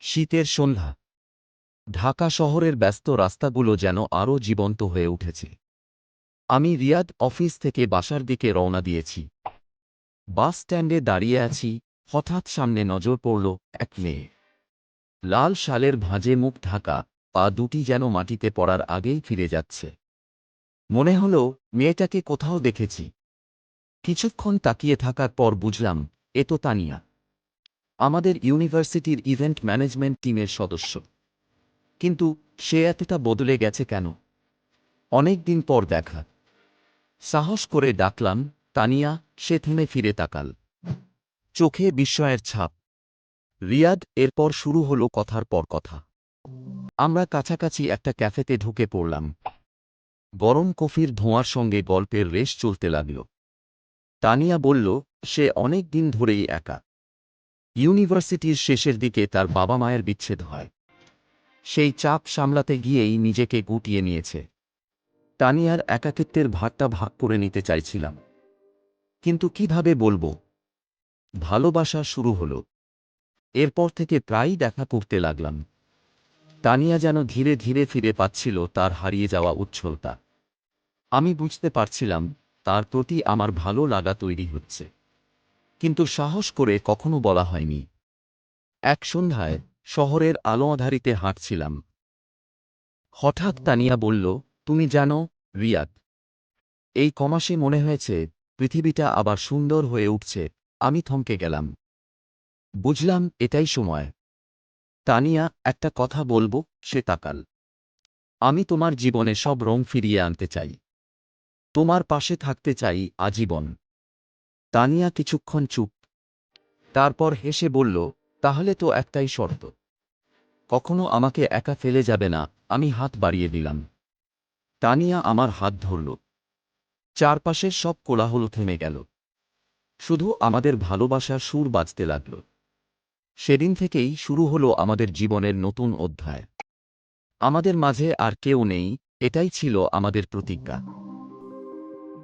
শীতের সন্ধ্যা। ঢাকা শহরের ব্যস্ত রাস্তাগুলো যেন আরও জীবন্ত হয়ে উঠেছে। আমি রিয়াদ অফিস থেকে বাসার দিকে রওনা দিয়েছি। বাস স্ট্যান্ডে দাঁড়িয়ে আছি, হঠাৎ সামনে নজর পড়ল এক মেয়ে। লাল শালের ভাঁজে মুখ ঢাকা, পা দুটি যেন মাটিতে পড়ার আগেই ফিরে যাচ্ছে। মনে হল, মেয়েটাকে কোথাও দেখেছি। কিছুক্ষণ তাকিয়ে থাকার পর বুঝলাম, এ তো তানিয়া। আমাদের ইউনিভার্সিটির ইভেন্ট ম্যানেজমেন্ট টিমের সদস্য। কিন্তু সে এতটা বদলে গেছে কেন? অনেক দিন পর দেখা। সাহস করে ডাকলাম, তানিয়া, সে থেমে ফিরে তাকাল। চোখে বিস্ময়ের ছাপ। রিয়াদ, এরপর শুরু হলো কথার পর কথা। আমরা কাছাকাছি একটা ক্যাফেতে ঢুকে পড়লাম। গরম কফির ধোঁয়ার সঙ্গে গল্পের রেশ চলতে লাগল। তানিয়া বলল, সে অনেক দিন ধরেই একা। ইউনিভার্সিটির শেষের দিকে তার বাবা মায়ের বিচ্ছেদ হয়। সেই চাপ সামলাতে গিয়েই নিজেকে গুটিয়ে নিয়েছে। তানিয়ার একাকিত্বের ভাগটা ভাগ করে নিতে চাইছিলাম। কিন্তু কীভাবে বলব? ভালোবাসা শুরু হলো। এরপর থেকে প্রায়ই দেখা করতে লাগলাম। তানিয়া যেন ধীরে ধীরে ফিরে পাচ্ছিল তার হারিয়ে যাওয়া উচ্ছলতা। আমি বুঝতে পারছিলাম, তার প্রতি আমার ভালো লাগা তৈরি হচ্ছে। কিন্তু সাহস করে কখনো বলা হয়নি। এক সন্ধ্যায় শহরের আলো আধারিতে হাঁটছিলাম। হঠাৎ তানিয়া বলল, তুমি জানো, রিয়াদ, এই কমাসে মনে হয়েছে পৃথিবীটা আবার সুন্দর হয়ে উঠছে, আমি থমকে গেলাম। বুঝলাম এটাই সময়। তানিয়া, একটা কথা বলব, সে তাকাল। আমি তোমার জীবনে সব রং ফিরিয়ে আনতে চাই। তোমার পাশে থাকতে চাই আজীবন। তানিয়া কিছুক্ষণ চুপ। তারপর হেসে বলল, তাহলে তো একটাই শর্ত। কখনো আমাকে একা ফেলে যাবে না, আমি হাত বাড়িয়ে দিলাম তানিয়া আমার হাত ধরল। চারপাশের সব কোলাহল থেমে গেল। শুধু আমাদের ভালোবাসার সুর বাজতে লাগল। সেদিন থেকেই শুরু হলো আমাদের জীবনের নতুন অধ্যায়। আমাদের মাঝে আর কেউ নেই, এটাই ছিল আমাদের প্রতিজ্ঞা।